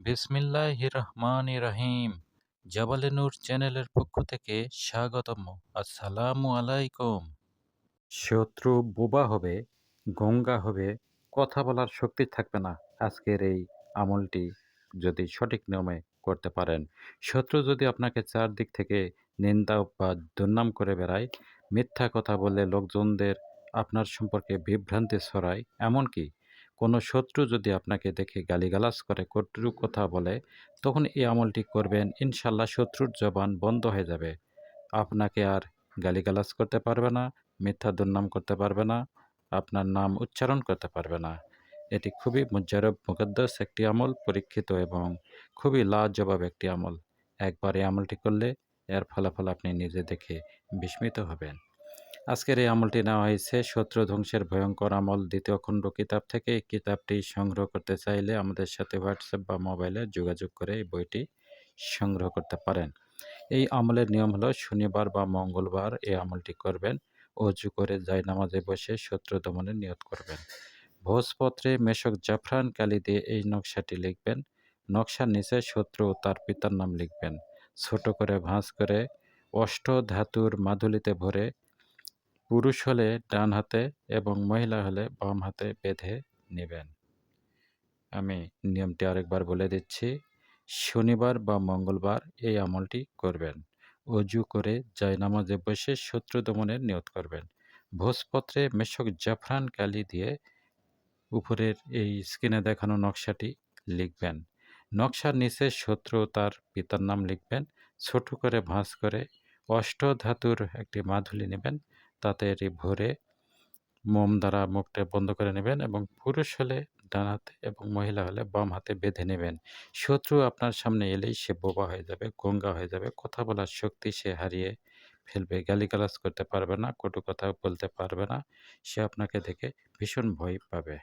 বিসমিল্লাহ রহমান রহিম জাবালে নূর চ্যানেলের পক্ষ থেকে স্বাগতম। আসসালামু আলাইকুম। শত্রু বোবা হবে, গঙ্গা হবে, কথা বলার শক্তি থাকবে না। আজকের এই আমলটি যদি সঠিক নিয়মে করতে পারেন, শত্রু যদি আপনাকে চারদিক থেকে নিন্দা বা দুর্নাম করে বেড়ায়, মিথ্যা কথা বলে লোকজনদের আপনার সম্পর্কে বিভ্রান্তি ছড়ায়, এমনকি কোনো শত্রু যদি আপনাকে দেখে গালিগালাজ করে কটু কথা বলে, তখন এই আমলটি করবেন, ইনশাল্লাহ শত্রুর জবান বন্ধ হয়ে যাবে। আপনাকে আর গালিগালাজ করতে পারবে না, মিথ্যা দুর্নাম করতে পারবে না, আপনার নাম উচ্চারণ করতে পারবে না। এটি খুবই মুজারব মুকদ্দাস একটি আমল, পরীক্ষিত এবং খুবই লাজবাব একটি আমল। একবার এই আমলটি করলে এর ফলাফল আপনি নিজে দেখে বিস্মিত হবেন। আজকের এই আমলটি নেওয়া হয়েছে শত্রু ধ্বংসের ভয়ঙ্কর আমল। দ্বিতীয় খণ্ড কিতাব থেকে এই কিতাবটি সংগ্রহ করতে চাইলে আমাদের সাথে হোয়াটসঅ্যাপ বা মোবাইলে যোগাযোগ করে এই বইটি সংগ্রহ করতে পারেন। এই আমলের নিয়ম হলো শনিবার বা মঙ্গলবার এই আমলটি করবেন, অজু করে যায় নামাজে বসে শত্রু দমনে নিয়ত করবেন। ভোজপত্রে মেশক জাফরান কালি দিয়ে এই নকশাটি লিখবেন, নকশার নিচে শত্রু ও তার পিতার নাম লিখবেন। ছোট করে ভাঁজ করে অষ্ট ধাতুর মাধুলিতে ভরে পুরুষ হলে ডান হাতে এবং মহিলা হলে বাম হাতে বেঁধে নেবেন। আমি নিয়মটি আরেকবার বলে দিচ্ছি। শনিবার বা মঙ্গলবার এই আমলটি করবেন। অজু করে জায়নামাজে বসে শত্রু দমনের নিয়ত করবেন। ভোজপত্রে মেশক জাফরান কালি দিয়ে উপরের এই স্ক্রিনে দেখানো নকশাটি লিখবেন। নকশার নিচে শত্রু তার পিতার নাম লিখবেন। ছোট করে ভাঁজ করে অষ্ট ধাতুর একটি মাধুলি নেবেন। তাতে এটি ভরে মোম দ্বারা মুখটা বন্ধ করে নেবেন এবং পুরুষ হলে ডান হাতে এবং মহিলা হলে বাম হাতে বেঁধে নেবেন। শত্রু আপনার সামনে এলেই সে বোবা হয়ে যাবে, গঙ্গা হয়ে যাবে। কথা বলার শক্তি সে হারিয়ে ফেলবে, গালিগালাজ করতে পারবে না, কটু কথা বলতে পারবে না। সে আপনাকে দেখে ভীষণ ভয় পাবে।